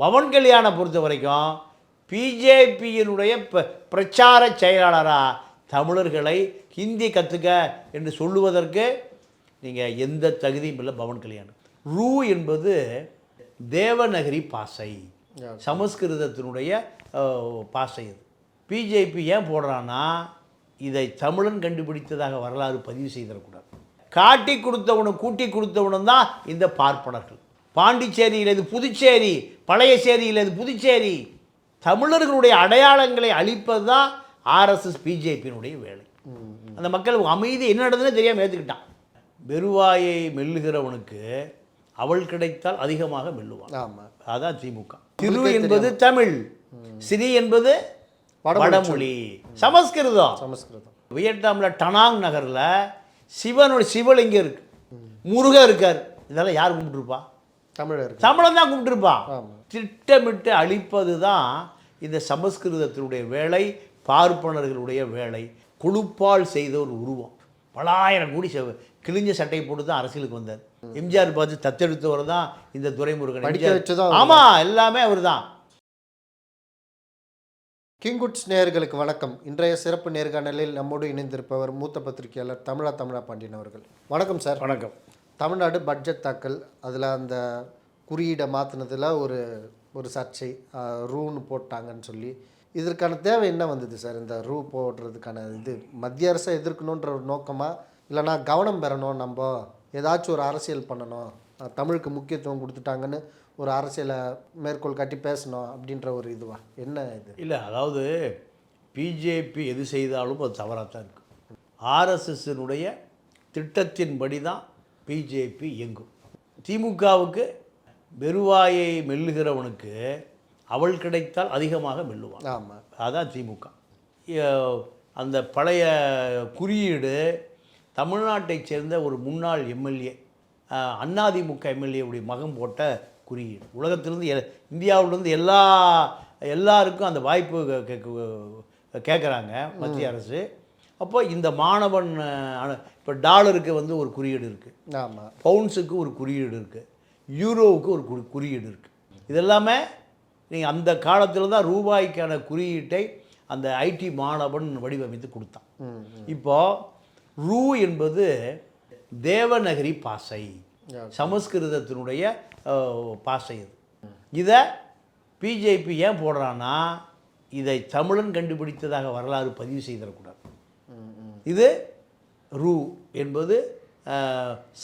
பவன் கல்யாணை பொறுத்த வரைக்கும் பிஜேபியினுடைய பிரச்சார செயலாளராக தமிழர்களை ஹிந்தி கற்றுக்க என்று சொல்லுவதற்கு நீங்கள் எந்த தகுதியும் இல்லை பவன் கல்யாணம் ரூ என்பது தேவநகரி பாசை. சமஸ்கிருதத்தினுடைய பாசை இது பிஜேபி ஏன் போடுறான்னா இதை தமிழன் கண்டுபிடித்ததாக வரலாறு பதிவு செய்திடக்கூடாது. காட்டி கொடுத்தவனும் கூட்டி கொடுத்தவனும் தான் இந்த பார்ப்பனர்கள். பாண்டிச்சேரியில் இது புதுச்சேரி பழைய சேரியில் இது புதுச்சேரி. தமிழர்களுடைய அடையாளங்களை அழிப்பது தான் ஆர்எஸ்எஸ் பிஜேபியினுடைய வேலை. அந்த மக்கள் அமைதி என்ன நடந்ததுன்னு தெரியாமல் ஏற்றுக்கிட்டான் வெறுவாயை மெல்லுகிறவனுக்கு அவள் கிடைத்தால் அதிகமாக மெல்லுவான். ஆமாம் அதான் திமுக. திரு என்பது தமிழ் ஸ்ரீ என்பது வடமொழி. சமஸ்கிருதம். சமஸ்கிருதம். வியட்நாம்ல டனாங் நகர்ல சிவனுடைய சிவலிங்கம் இருக்கு. முருகன் இருக்கார். இதெல்லாம் யார் கும்பிட்டுருப்பா? தமிழர் தமிழன் தான் கும்பிட்டுருப்பான் ஆமா. திட்டமிட்டு அழிப்பது தான் இந்த சமஸ்கிருதத்தினுடைய வேலை பார்ப்பனர்களுடைய வேலை. கொழுப்பால் செய்த ஒரு உருவம். பலாயிரம் கோடி கிழிஞ்ச சட்டையை போட்டு தான் அரசியலுக்கு வந்தார். எம்ஜிஆர் பார்த்து தத்தெடுத்தவர் தான் இந்த துரைமுருகன். படிக்க எம்ஜிஆர் வச்சதும் அவர் ஆமா எல்லாமே அவர் தான் கிங்குட்ஸ் நேயர்களுக்கு வணக்கம். இன்றைய சிறப்பு நேர்காணலில் நம்மோடு இணைந்திருப்பவர் மூத்த பத்திரிகையாளர் தமிழா தமிழா பாண்டியன் அவர்கள். வணக்கம் சார். வணக்கம். தமிழ்நாடு பட்ஜெட் தாக்கல் அதில் அந்த குறியீடை மாற்றினதில் ஒரு ஒரு சர்ச்சை ரூன்னு போட்டாங்கன்னு சொல்லி. இதற்கான தேவை என்ன வந்தது சார் இந்த ரூ போடுறதுக்கான இது? மத்திய அரசை எதிர்க்கணுன்ற ஒரு நோக்கமாக இல்லைனா கவனம் பெறணும் நம்ம ஏதாச்சும் ஒரு அரசியல் பண்ணணும் தமிழுக்கு முக்கியத்துவம் கொடுத்துட்டாங்கன்னு ஒரு அரசியலை மேற்கோள் காட்டி பேசணும் அப்படின்ற ஒரு இதுவா? என்ன இது? இல்லை அதாவது பிஜேபி எது செய்தாலும் அது தவறாக தான் இருக்குது ஆர்எஸ்எஸ்னுடைய திட்டத்தின்படி தான் பிஜேபி இயங்கும். திமுகவுக்கு வெறுவாயை மெல்லுகிறவனுக்கு அவள் கிடைத்தால் அதிகமாக மெல்லுவான். ஆமாம் அதான் திமுக. அந்த பழைய குறியீடு தமிழ்நாட்டைச் சேர்ந்த ஒரு முன்னாள் எம்எல்ஏ அண்ணாதிமுக எம்எல்ஏவுடைய மகன் போட்ட குறியீடு. உலகத்திலிருந்து எ இந்தியாவிலிருந்து எல்லா எல்லாருக்கும் அந்த வாய்ப்பு கேட்குறாங்க மத்திய அரசு. அப்போ இந்த மாணவன் இப்போ டாலருக்கு வந்து ஒரு குறியீடு இருக்குது ஆமாம் பவுன்ஸுக்கு ஒரு குறியீடு இருக்குது யூரோவுக்கு ஒரு குறி குறியீடு இருக்குது இதெல்லாமே நீங்கள் அந்த காலத்தில் தான் ரூபாய்க்கான குறியீட்டை அந்த ஐடி மாணவன் வடிவமைத்து கொடுத்தான். ம் இப்போ ரூ என்பது தேவநகரி பாசை. சமஸ்கிருதத்தினுடைய பாசை இது இதை பிஜேபி ஏன் போடுறான்னா இதை தமிழன் கண்டுபிடித்ததாக வரலாறு பதிவு செய்திடக்கூடாது இது ரூ என்பது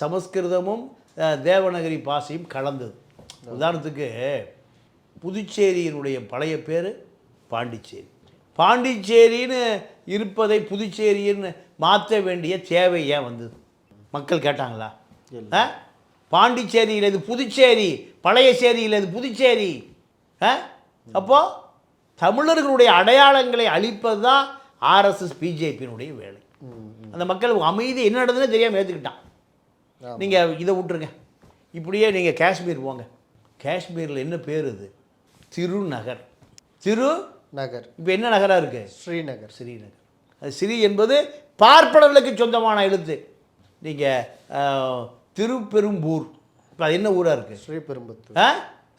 சமஸ்கிருதமும் தேவநகரி பாஷையும் கலந்தது. உதாரணத்துக்கு புதுச்சேரியினுடைய பழைய பேர் பாண்டிச்சேரி. பாண்டிச்சேரின்னு இருப்பதை புதுச்சேரின்னு மாற்ற வேண்டிய தேவை ஏன் வந்தது? மக்கள் கேட்டாங்களா? ஆ? பாண்டிச்சேரியில் இது புதுச்சேரி பழைய சேரியில் இது புதுச்சேரி. ஆ? அப்போ தமிழர்களுடைய அடையாளங்களை அழிப்பது தான் ஆர்எஸ்எஸ் பிஜேபியினுடைய வேலை. அந்த மக்கள் அமைதி என்ன நடந்ததுன்னு தெரியாமல் ஏற்றுக்கிட்டான். நீங்கள் இதை விட்டுருங்க. இப்படியே நீங்கள் காஷ்மீர் போங்க. காஷ்மீரில் என்ன பேர் இது? திருநகர். திரு நகர். இப்போ என்ன நகராக இருக்கு? ஸ்ரீநகர். ஸ்ரீநகர். அது ஸ்ரீ என்பது பார்ப்பனர்களுக்கு சொந்தமான எழுத்து. நீங்கள் திருப்பெரும்பூர். இப்போ அது என்ன ஊராக இருக்குது ஸ்ரீபெரும்புத்தூர். ஆ?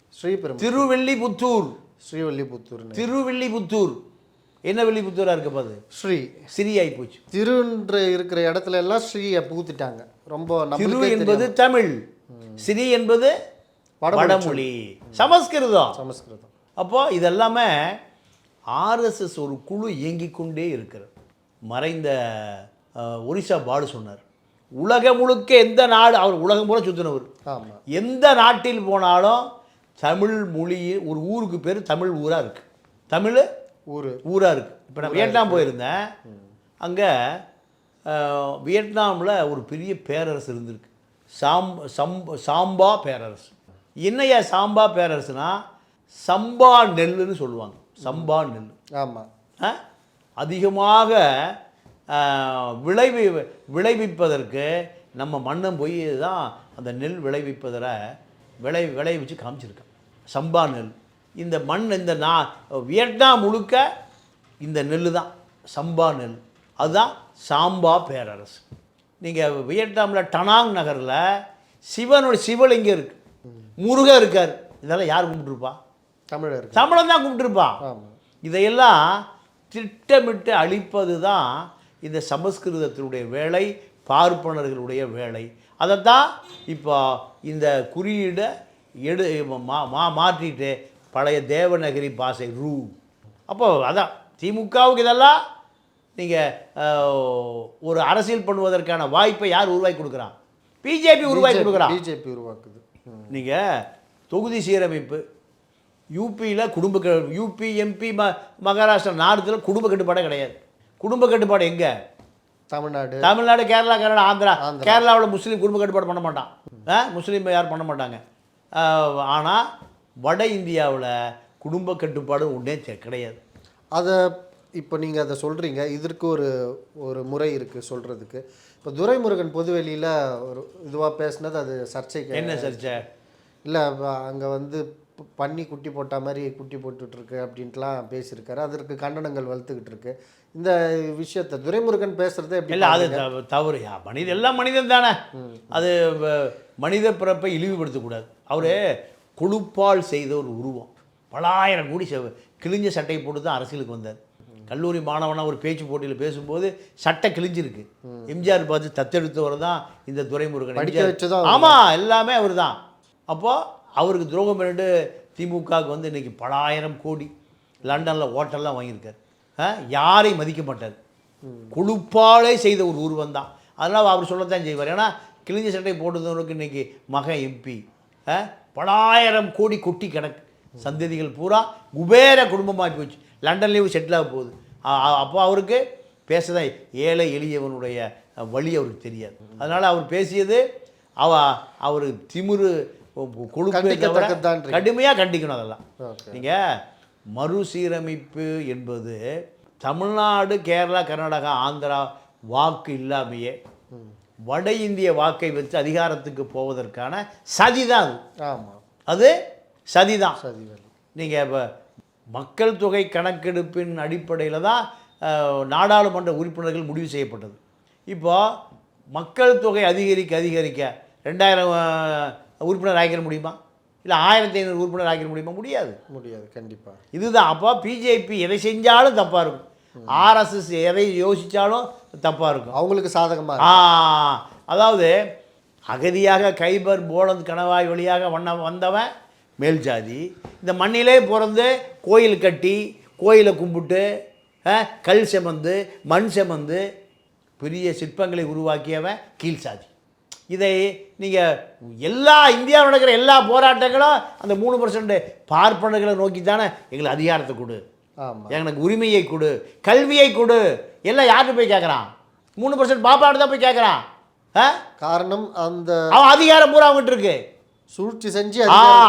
ஸ்ரீபெரும் திருவெள்ளிபுத்தூர். ஸ்ரீவல்லிபுத்தூர்னு. திருவெள்ளிபுத்தூர். என்ன வெள்ளிபுத்தூராக இருக்க அது ஸ்ரீ. சிறி போச்சு. திருன்ற இருக்கிற இடத்துல எல்லாம் ஸ்ரீயை பூத்திட்டாங்க ரொம்ப திரு என்பது. தமிழ். ஸ்ரீ என்பது வடமொழி. சமஸ்கிருதம். சமஸ்கிருதம். அப்போ இதெல்லாமே ஆர்எஸ்எஸ் ஒரு குழு இயங்கிக் கொண்டே இருக்கிறது. மறைந்த ஒரிசா பாடு சொன்னார். உலகம் முழுக்க எந்த நாடு அவர் உலகம் பூரா சுற்றினவர் எந்த நாட்டில் போனாலும் தமிழ் மொழி ஒரு ஊருக்கு பேர் தமிழ் ஊராக இருக்குது தமிழ் ஊரு. ஊராக இருக்குது இப்போ நான் வியட்நாம் போயிருந்தேன். அங்கே வியட்நாமில் ஒரு பெரிய பேரரசு இருந்திருக்கு. சாம் சம் சாம்பா பேரரசு. என்னையா சாம்பா பேரரசுனா? சம்பா நெல்லுன்னு சொல்லுவாங்க. சம்பா நெல் ஆமா. ஆ? அதிகமாக விளைவி விளைவிப்பதற்கு நம்ம மண்ணம் போய் தான் அந்த நெல் விளைவிப்பதில் விளை விளைவிச்சு காமிச்சிருக்கேன். சம்பா நெல். இந்த மண் இந்த நா வியட்நாம் முழுக்க இந்த நெல் தான். சம்பா நெல். அதுதான் சாம்பா பேரரசு. நீங்கள் வியட்நாமில் டனாங் நகரில் சிவனுடைய சிவலிங்கம் இருக்கு. முருகன் இருக்கார். இதெல்லாம் யார் கும்பிட்டுருப்பா? தமிழர்கள் தமிழன் தான் கும்பிட்டுருப்பான் இதையெல்லாம் திட்டமிட்டு அழிப்பது தான் இந்த சமஸ்கிருதத்தினுடைய வேலை பார்ப்பனர்களுடைய வேலை. அதைத்தான் இப்போ இந்த குறியீடை எடு மா மா மாற்றிட்டு பழைய தேவநகரி பாஷை ரூ. அப்போ அதான் திமுகவுக்கு இதெல்லாம் நீங்கள் ஒரு அரசியல் பண்ணுவதற்கான வாய்ப்பை யார் உருவாக்கி கொடுக்குறான்? பிஜேபி உருவாக்கி கொடுக்குறான் பிஜேபி உருவாக்குது. நீங்கள் தொகுதி சீரமைப்பு யூபியில் குடும்ப க யூபி எம்பி ம மகாராஷ்டிரா நார்த்தில் குடும்ப கட்டுப்பாடே கிடையாது. குடும்ப கட்டுப்பாடு எங்கே? தமிழ்நாடு. தமிழ்நாடு கேரளா கர்நாடகா ஆந்திரா. கேரளாவில் முஸ்லீம் குடும்ப கட்டுப்பாடு பண்ண மாட்டான். முஸ்லீம் யாரும் பண்ண மாட்டாங்க. ஆனால் வட இந்தியாவில் குடும்ப கட்டுப்பாடு ஒன்றே கிடையாது. அதை இப்போ நீங்கள் அதை சொல்கிறீங்க இதற்கு ஒரு ஒரு முறை இருக்குது சொல்கிறதுக்கு இப்போ துரைமுருகன் பொதுவெளியில் ஒரு இதுவாக பேசுனது அது சர்ச்சைக்கு என்ன சர்ச்சை? இல்லை அங்கே வந்து ப- பன்னி குட்டி போட்ட மாதிரி குட்டி போட்டுட்டு இருக்கு அப்படின்ட்டுலாம் பேசியிருக்காரு. அதற்கு கண்டனங்கள் வலுத்துக்கிட்டு இருக்கு. இந்த விஷயத்தை துரைமுருகன் பேசுறதே எப்படி இல்லை அது தவறு. யா, மனித எல்லாம் மனிதன் தானே அது மனித பிறப்பை இழிவுபடுத்தக்கூடாது. அவர் கொழுப்பால் செய்த ஒரு உருவம். பலாயிரம் கோடி கிழிஞ்ச சட்டையை போட்டு தான் அரசியலுக்கு வந்தார். கல்லூரி மாணவனாக ஒரு பேச்சு போட்டியில் பேசும்போது சட்டை கிழிஞ்சிருக்கு. எம்ஜிஆர் பார்த்து தத்தெடுத்தவர் தான் இந்த துரைமுருகன். எம்ஜிஆர் ஆமாம் எல்லாமே அவர் தான். அப்போது அவருக்கு துரோகம் பண்ணிட்டு திமுகவுக்கு வந்து இன்னைக்கு பலாயிரம் கோடி லண்டனில் ஹோட்டல்லாம் வாங்கியிருக்கார். யாரையும் மதிக்க மாட்டார். கொழுப்பாலே செய்த ஒரு உருவம் தான். அதனால் அவர் சொல்லத்தான் செய்வார். ஏன்னா கிழிஞ்ச சட்டை போட்டதவருக்கு இன்னைக்கு மகன் எம்பி. பலாயிரம் கோடி கொட்டி கிடக்கு. சந்ததிகள் பூரா குபேர குடும்பமாக போச்சு. லண்டன்லேயும் செட்டில் ஆக போகுது. அப்போ அவருக்கு பேசதான் ஏழை எளியவனுடைய வழி அவருக்கு தெரியாது. அதனால் அவர் பேசியது அவ அவர் திமிரு கொழுப்பே. கடுமையாக கண்டிக்கணும் அதெல்லாம். நீங்கள் மறுசீரமைப்பு என்பது தமிழ்நாடு கேரளா கர்நாடகா ஆந்திரா வாக்கு இல்லாமையே வட இந்திய வாக்கை வச்சு அதிகாரத்துக்கு போவதற்கான சதிதான் அது. ஆமாம் அது சதிதான். சதி வேலை நீங்கள் இப்போ மக்கள் தொகை கணக்கெடுப்பின் அடிப்படையில் தான் நாடாளுமன்ற உறுப்பினர்கள் முடிவு செய்யப்பட்டது. இப்போ மக்கள் தொகை அதிகரிக்க அதிகரிக்க ரெண்டாயிரம் உறுப்பினர் ஆக்கிட முடியுமா? இல்லை ஆயிரத்தி ஐநூறு உறுப்பினர் ஆக்கிட முடியுமா? முடியாது. முடியாது கண்டிப்பாக இதுதான். அப்போ பிஜேபி எதை செஞ்சாலும் தப்பாக இருக்கும். ஆர்எஸ்எஸ் எதை யோசித்தாலும் தப்பாக இருக்கும். அவங்களுக்கு சாதகமாக ஆ அதாவது அகதியாக கைபர் போலந்த் கணவாய் வழியாக வண்ண வந்தவன் மேல் ஜாதி. இந்த மண்ணிலே பிறந்து கோயில் கட்டி கோயிலை கும்பிட்டு கல் செமந்து மண் செமந்து பெரிய சிற்பங்களை உருவாக்கியவன் கீழ் சாதி. இதை நீங்கள் எல்லா இந்தியாவில் நடக்கிற எல்லா போராட்டங்களும் அந்த மூணு பர்சன்ட் பார்ப்பனர்களை நோக்கி தானே எங்களுக்கு அதிகாரத்தை கொடு. எனக்கு உரிமையை கொடு கல்வியை கொடு. எல்லாம் யார்கிட்ட போய் கேட்குறான் மூணு பர்சன்ட் பாப்பாட்டு தான் போய் கேட்குறான் காரணம் அந்த அவன் அதிகாரம் பூரா அவங்ககிட்ட இருக்கு. சூழ்ச்சி செஞ்சு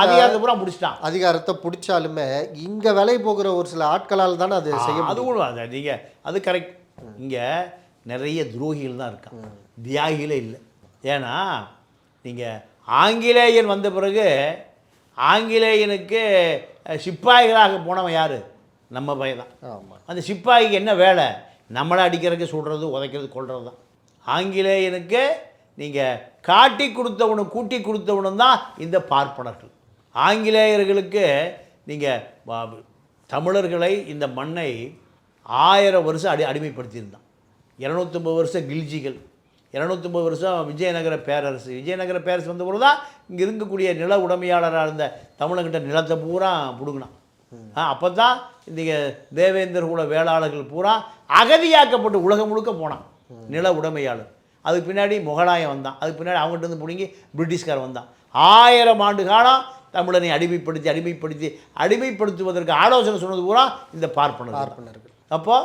அதிகாரத்தை- பூரா முடிச்சிட்டான். அதிகாரத்தை பிடிச்சாலுமே இங்க விலை போகிற ஒரு சில ஆட்களால் தானே அது செய்ய அது கூட அது நீங்கள் அது கரெக்ட் இங்கே நிறைய துரோகிகள் தான் இருக்கான். தியாகிகளே இல்லை. ஏன்னா நீங்கள் ஆங்கிலேயன் வந்த பிறகு ஆங்கிலேயனுக்கு சிப்பாய்களாக போனவன் யார்? நம்ம பையன் தான். ஆமாம் அந்த சிப்பாய்க்கு என்ன வேலை? நம்மளை அடிக்கிறதுக்கு சுடுறது உதைக்கிறது கொள்வது தான். ஆங்கிலேயனுக்கு நீங்கள் காட்டி கொடுத்தவனும் கூட்டி கொடுத்தவனும் தான் இந்த பார்ப்பனர்கள். ஆங்கிலேயர்களுக்கு நீங்கள் தமிழர்களை இந்த மண்ணை ஆயிரம் வருஷம் அடி அடிமைப்படுத்தியிருந்தான். இரநூத்தொம்பது வருஷம் கில்ஜிகள் இரநூத்தொம்பது வருஷம் விஜயநகர பேரரசு. விஜயநகர பேரரசு வந்தபோது தான் இங்கே இருக்கக்கூடிய நில உடைமையாளராக இருந்த தமிழங்கிட்ட நிலத்தை பூரா பிடுங்கினான். அப்போ தான் இன்றைக்கி தேவேந்தர் குல வேளாளர்கள் பூரா அகதியாக்கப்பட்டு உலகம் முழுக்க போனான். நில உடைமையாளர். அதுக்கு பின்னாடி முகலாயம் வந்தான். அதுக்கு பின்னாடி அவங்ககிட்ட இருந்து பிடுங்கி பிரிட்டிஷ்கார் வந்தான். ஆயிரம் ஆண்டு காலம் தமிழனை அடிமைப்படுத்தி அடிமைப்படுத்தி அடிமைப்படுத்துவதற்கு ஆலோசனை சொன்னது பூரா இந்த பார்ப்பனர் பார்ப்பனர்கள். அப்போ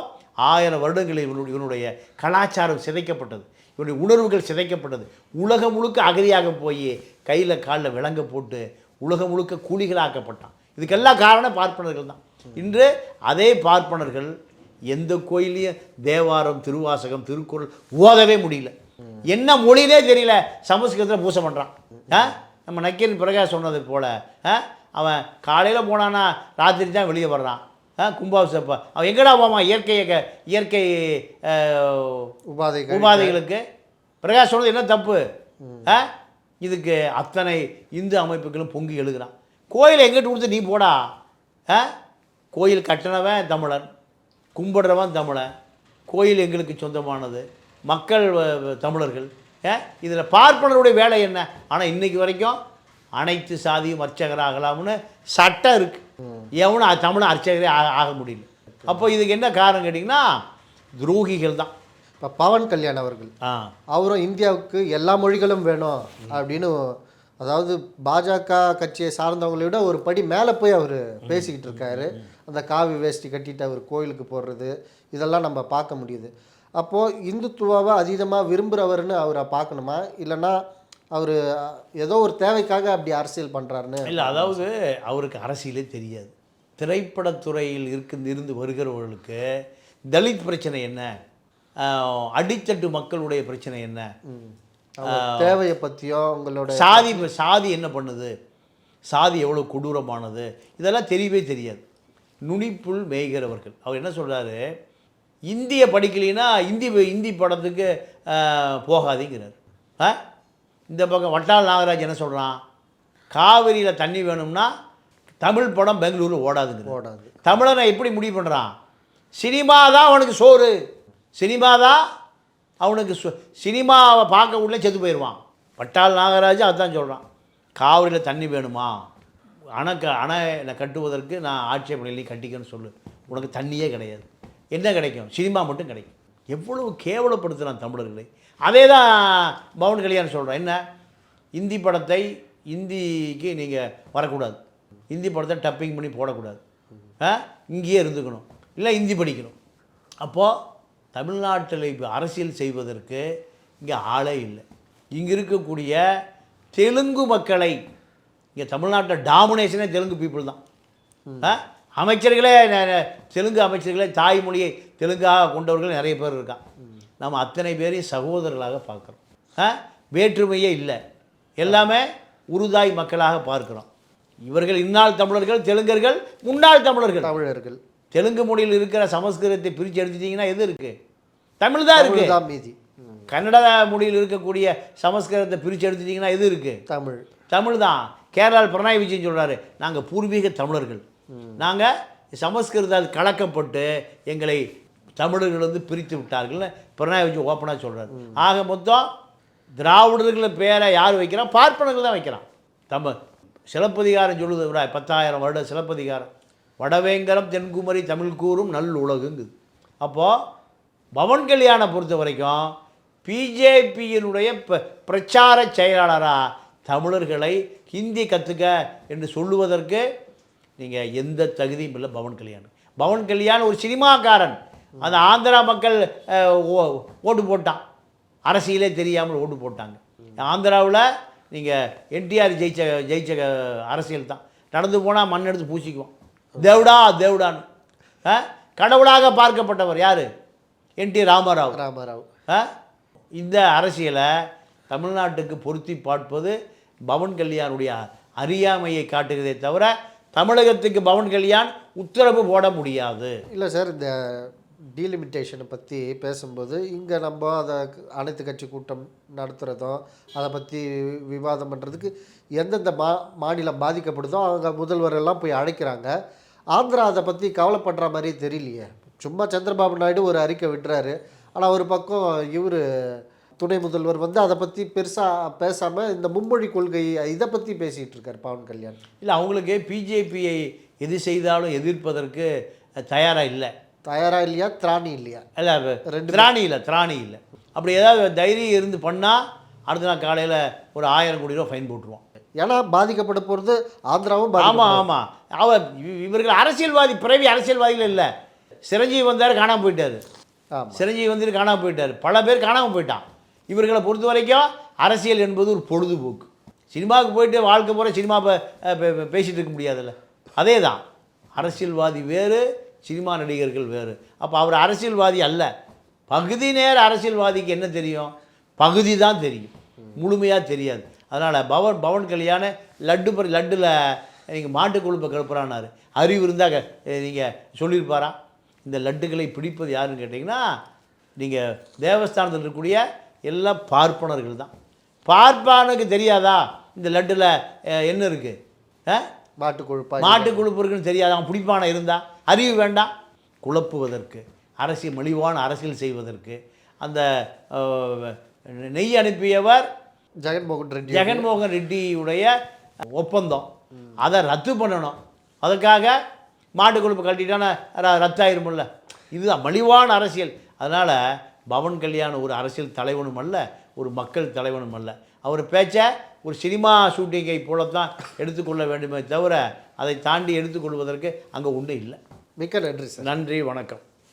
ஆயிரம் வருடங்களில் இவனுடைய இவனுடைய கலாச்சாரம் சிதைக்கப்பட்டது. இவனுடைய உணர்வுகள் சிதைக்கப்பட்டது. உலகம் முழுக்க அகதியாக போய் கையில் காலில் விலங்க போட்டு உலகம் முழுக்க கூலிகளாக்கப்பட்டான். இதுக்கெல்லாம் காரணம் பார்ப்பனர்கள் தான். இன்று அதே பார்ப்பனர்கள் எந்த கோயிலையும் தேவாரம் திருவாசகம் திருக்குறள் ஓதவே முடியல. என்ன மொழியிலே தெரியல. சமஸ்கிருதத்தில் பூசை பண்ணுறான் ஆ? நம்ம நக்கீரன் பிரகாஷ் சொன்னது போல் அவன் காலையில் போனான்னா ராத்திரி தான் வெளியே வர்றான். கும்பாபிஷப்பா அவன் எங்கடா போவான்? இயற்கை அஹ், உபாதைகள். உபாதைகளுக்கு. பிரகாஷ் சொன்னது என்ன தப்பு? இதுக்கு அத்தனை இந்து அமைப்புகளும் பொங்கி எழுதுறான். கோயிலை எங்கிட்டு கொடுத்து நீ போடா? ஆ? கோயில் கட்டினவன் தமிழன் கும்பிடுறவன் தமிழன் கோயில் எங்களுக்கு சொந்தமானது மக்கள் தமிழர்கள். ஏ இதில் பார்ப்பனருடைய வேலை என்ன? ஆனால் இன்னைக்கு வரைக்கும் அனைத்து சாதியும் அர்ச்சகராகலாம்னு சட்டம் இருக்குது எவனும் தமிழன் அர்ச்சகரே ஆக- ஆக முடியல. அப்போ இதுக்கு என்ன காரணம் கேட்டிங்கன்னா துரோகிகள் தான். இப்போ பவன் கல்யாண் அவர்கள். ஆ. அவரும் இந்தியாவுக்கு எல்லா மொழிகளும் வேணும் அப்படின்னு அதாவது பாஜக கட்சியை சார்ந்தவங்களை விட ஒரு படி மேலே போய் அவர் பேசிக்கிட்டு இருக்காரு. அந்த காவி வேஷ்டி கட்டிட்டு அவர் கோயிலுக்கு போடுறது இதெல்லாம் நம்ம பார்க்க முடியுது. அப்போது இந்துத்துவாவை அதீதமாக விரும்புகிறவர்னு அவரை பார்க்கணுமா? இல்லைன்னா அவர் ஏதோ ஒரு தேவைக்காக அப்படி அரசியல் பண்ணுறாருன்னு இல்லை அதாவது அவருக்கு அரசியலே தெரியாது. திரைப்படத்துறையில் இருக்கு இருந்து வருகிறவர்களுக்கு தலித் பிரச்சனை என்ன? அடித்தட்டு மக்களுடைய பிரச்சனை என்ன? தேவையை பற்றியும் உங்களோட சாதி சாதி என்ன பண்ணுது? சாதி எவ்வளோ கொடூரமானது? இதெல்லாம் தெரியவே தெரியாது. நுனிப்புல் மேய்கிறவர்கள். அவர் என்ன சொல்றாரு? இந்திய படிக்கலைன்னா இந்தி இந்தி படத்துக்கு போகாதீங்கிறார். ஆ? இந்த பக்கம் வட்டால் நாகராஜ் என்ன சொல்கிறான் காவிரியில் தண்ணி வேணும்னா தமிழ் படம் பெங்களூரில் ஓடாதுங்கிறார். ஓடாது. தமிழனை எப்படி முடிவு பண்ணுறான் சினிமா தான் அவனுக்கு சோறு. சினிமா தான் அவனுக்கு சு சினிமாவை பார்க்க உள்ள செத்து போயிடுவான். பட்டாள் நாகராஜ் அதுதான் சொல்கிறான் காவிரியில் தண்ணி வேணுமா? அணை க அணை கட்டுவதற்கு நான் ஆட்சேபனையிலையும் கட்டிக்கன்னு சொல்லு. உனக்கு தண்ணியே கிடையாது. என்ன கிடைக்கும்? சினிமா மட்டும் கிடைக்கும். எவ்வளவு கேவலப்படுத்துகிறான் தமிழர்களை. அதே தான் பவன் கல்யாணம் சொல்கிறேன் என்ன? இந்தி படத்தை இந்திக்கு நீங்கள் வரக்கூடாது. இந்தி படத்தை டப்பிங் பண்ணி போடக்கூடாது. ஆ? இங்கேயே இருந்துக்கணும். இல்லை இந்தி படிக்கணும். அப்போது தமிழ்நாட்டில் இப்போ அரசியல் செய்வதற்கு இங்கே ஆளே இல்லை. இங்கே இருக்கக்கூடிய தெலுங்கு மக்களை இங்கே தமிழ்நாட்டில் டாமினேஷனே தெலுங்கு பீப்புள் தான். அமைச்சர்களே தெலுங்கு அமைச்சர்களே தாய்மொழியை தெலுங்காக கொண்டவர்கள் நிறைய பேர் இருக்கான் நம்ம அத்தனை பேரையும் சகோதரர்களாக பார்க்குறோம். ஆ? வேற்றுமையே இல்லை. எல்லாமே உருதாய் மக்களாக பார்க்குறோம். இவர்கள் இந்நாள் தமிழர்கள் தெலுங்கர்கள் முன்னாள் தமிழர்கள். தமிழர்கள். தெலுங்கு மொழியில் இருக்கிற சமஸ்கிருதத்தை பிரித்து எடுத்துட்டீங்கன்னா எது இருக்குது தமிழ் தான் இருக்குது தான் மீதி. கன்னட மொழியில் இருக்கக்கூடிய சமஸ்கிருதத்தை பிரித்து எடுத்துட்டீங்கன்னா எது இருக்குது தமிழ். தமிழ் தான். கேரளாவில் பிரணாய் விஜயன் சொல்கிறாரு நாங்கள் பூர்வீக தமிழர்கள். நாங்கள் சமஸ்கிருதால் கலக்கப்பட்டு எங்களை தமிழர்கள் வந்து பிரித்து விட்டார்கள்னு பிரணாய் விஜயன் ஓப்பனாக சொல்கிறாரு ஆக மொத்தம் திராவிடர்கள் பேரை யார் வைக்கிறா பார்ப்பனர்கள் தான் வைக்கிறான். தமிழ் சிலப்பதிகாரம் சொல்லுது பத்தாயிரம் வருட சிலப்பதிகாரம். வடவேங்கரம் தென்குமரி தமிழ் கூறும் நல் உலகுங்குது. அப்போது பவன் கல்யாணை பொறுத்த வரைக்கும் பிஜேபியினுடைய பிரச்சார செயலாளராக தமிழர்களை ஹிந்தி கற்றுக்க என்று சொல்லுவதற்கு நீங்கள் எந்த தகுதியும் இல்லை பவன் கல்யாண். பவன் கல்யாண் ஒரு சினிமாக்காரன். அந்த ஆந்திரா மக்கள் ஓ- ஓட்டு போட்டான். அரசியலே தெரியாமல் ஓட்டு போட்டாங்க. ஆந்திராவில் நீங்கள் என்டிஆர் ஜெயிச்ச ஜெயிச்ச அரசியல் தான் நடந்து போனால் மண் எடுத்து பூசிக்குவோம். தேவடா தேவடான்னு. ஆ? கடவுளாக பார்க்கப்பட்டவர் யார்? என்டி ராமராவ். ராமராவ். ஆ? இந்த அரசியலை தமிழ்நாட்டுக்கு பொருத்தி பார்ப்பது பவன் கல்யாணுடைய அறியாமையை காட்டுகிறதே தவிர தமிழகத்துக்கு பவன் கல்யாண் உத்தரவு போட முடியாது. இல்லை சார் இந்த டீலிமிட்டேஷனை பற்றி பேசும்போது இங்கே நம்ம அதை அனைத்து கட்சி கூட்டம் நடத்துகிறதும் அதை பற்றி விவாதம் பண்ணுறதுக்கு எந்தெந்த மா மாநிலம் பாதிக்கப்படுதோ அவங்க முதல்வர் எல்லாம் போய் அழைக்கிறாங்க. ஆந்திரா அதை பற்றி கவலைப்படுற மாதிரி தெரியலையே. சும்மா சந்திரபாபு நாயுடு ஒரு அறிக்கை விடுறாரு ஆனால் ஒரு பக்கம் இவர் துணை முதல்வர் வந்து அதை பற்றி பெருசாக பேசாமல் இந்த மும்மொழி கொள்கை இதை பற்றி பேசிகிட்டு இருக்கார் பவன் கல்யாண். இல்லை அவங்களுக்கு பிஜேபியை எது செய்தாலும் எதிர்ப்பதற்கு தயாராக இல்லை. தயாராக இல்லையா திராணி இல்லையா? இல்லை திராணி இல்லை திராணி இல்லை. அப்படி ஏதாவது தைரியம் இருந்து பண்ணால் அடுத்த நாள் காலையில் ஒரு ஆயிரம் கோடி ரூபா ஃபைன் போட்டுருவான் ஏன்னா பாதிக்கப்பட போகிறது ஆந்திராவும் ஆமாம். ஆமாம் அவர் இவ- இவர்கள் அரசியல்வாதி பிறவி அரசியல்வாதிகள் இல்லை. சிரஞ்சீவி வந்தார் காணாமல் போயிட்டார். சிரஞ்சீவி வந்துட்டு காணாமல் போயிட்டார். பல பேர் காணாமல் போயிட்டான். இவர்களை பொறுத்த வரைக்கும் அரசியல் என்பது ஒரு பொழுதுபோக்கு. சினிமாவுக்கு போயிட்டு வாழ்க்கை பூரா சினிமா பே- பே- பே- பேசிட்டு இருக்க முடியாதுல்ல. அதே தான் அரசியல்வாதி வேறு சினிமா நடிகர்கள் வேறு. அப்போ அவர் அரசியல்வாதி அல்ல. பகுதி நேர அரசியல்வாதிக்கு என்ன தெரியும்? பகுதி தான் தெரியும். முழுமையாக தெரியாது. அதனால் பவன் பவன் கல்யாண லட்டு லட்டில் நீங்கள் மாட்டு கொழுப்பை கிளப்புறான்னாரு அறிவு இருந்தால் நீங்கள் சொல்லியிருப்பாரா? இந்த லட்டுகளை பிடிப்பது யாருன்னு கேட்டிங்கன்னா நீங்கள் தேவஸ்தானத்தில் இருக்கக்கூடிய எல்லா பார்ப்பனர்கள் தான். பார்ப்பானுக்கு தெரியாதா? இந்த லட்டில் என்ன இருக்குது மாட்டு கொழுப்பா மாட்டு கொழுப்பு இருக்குன்னு தெரியாது? அவன் பிடிப்பான இருந்தா? அறிவு வேண்டாம். குழப்புவதற்கு அரசியல் மலிவான அரசியல் செய்வதற்கு அந்த நெய் அனுப்பியவர் ஜெகன்மோகன் ரெட்டி. ஜெகன்மோகன் ரெட்டியுடைய ஒப்பந்தம். அதை ரத்து பண்ணணும். அதுக்காக மாட்டு கொழுப்பு கட்டிட்டான ரத்தாயிருமில்ல இதுதான் மலிவான அரசியல். அதனால் பவன் கல்யாண் ஒரு அரசியல் தலைவனும் அல்ல ஒரு மக்கள் தலைவனும் அல்ல. அவர் பேச்சை ஒரு சினிமா ஷூட்டிங்கை போலத்தான் எடுத்துக்கொள்ள வேண்டுமே தவிர அதை தாண்டி எடுத்துக்கொள்வதற்கு அங்கே ஒன்றும் இல்லை. மிக்க நன்றி சார். நன்றி வணக்கம்.